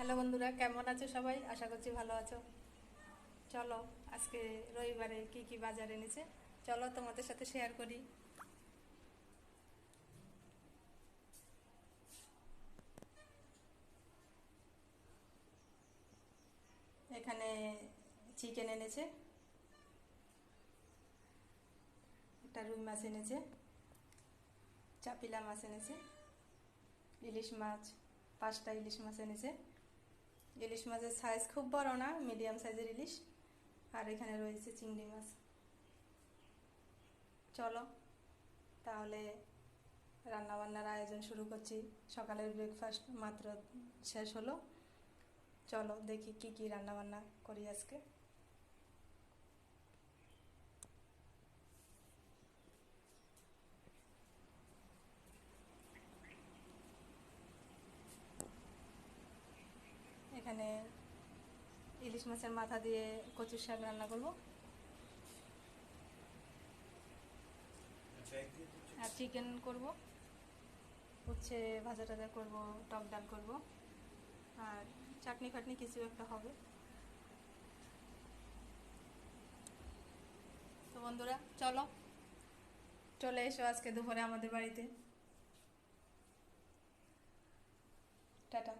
Hello বন্ধুরা, কেমন আছো সবাই? আশা করছি ভালো আছো। চলো, আজকে রবিবারে কি কি বাজার এনেছে? চলো তোমাদের সাথে শেয়ার করি। এখানে চিকেন এনেছে। একটা রুই মাছ এনেছে। চাপিলা মাছ এনেছে। ইলিশ মাছ, পাঁচটা ইলিশ মাছ এনেছে। ইলিশ মাছের সাইজ খুব বড় না মিডিয়াম সাইজের ইলিশ। আর এখানে রয়েছে চিংড়ি মাছ। চলো, তাহলে রান্নাবান্নার আয়োজন শুরু করছি। সকালের ব্রেকফাস্ট মাত্র শেষ হলো। চলো দেখি কি কি রান্নাবান্না করি আজকে। এখানে ইলিশ মাছের মাথা দিয়ে কচুর শাক রান্না করব। আর চিকেন করব। উচ্ছে ভাজা টাজা করব টক ডাল করব। আর চাটনি ফাটনি কিছু একটা হবে। তো বন্ধুরা চলো। চলে এসো আজকে দুপুরে আমাদের বাড়িতে। টাটা।